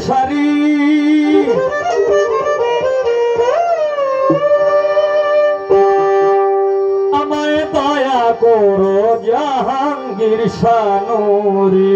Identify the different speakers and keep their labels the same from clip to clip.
Speaker 1: সারি আমায় দয়া করো জাহাঙ্গীর সানুরী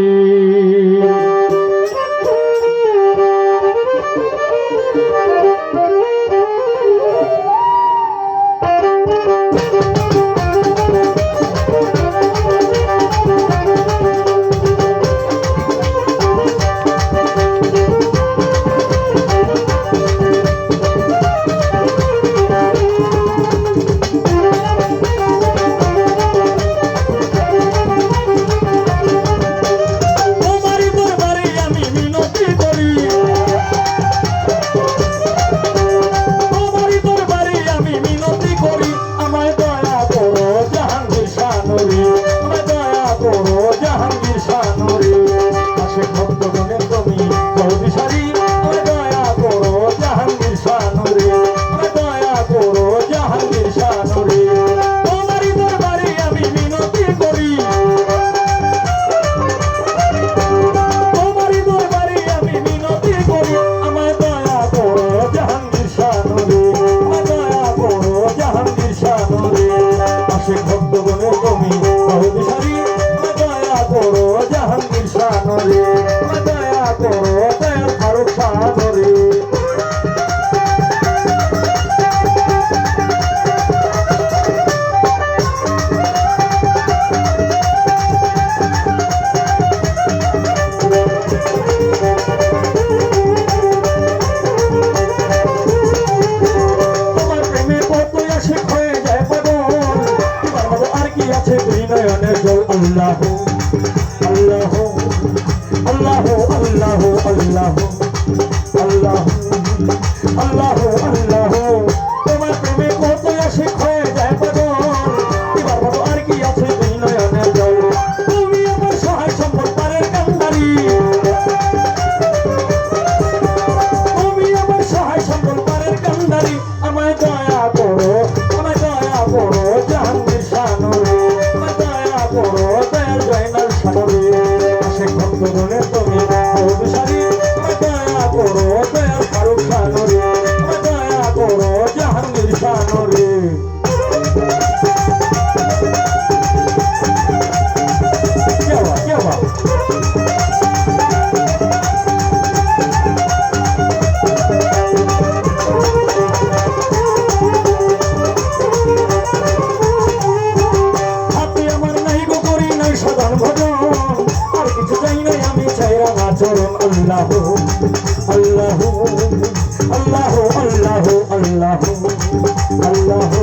Speaker 1: Oh. গানে জয় আল্লাহ আল্লাহ আল্লাহ আল্লাহ আল্লাহ। আচরণ আল্লাহ। আল্লাহ আল্লাহ আল্লাহ আল্লাহ আল্লাহ।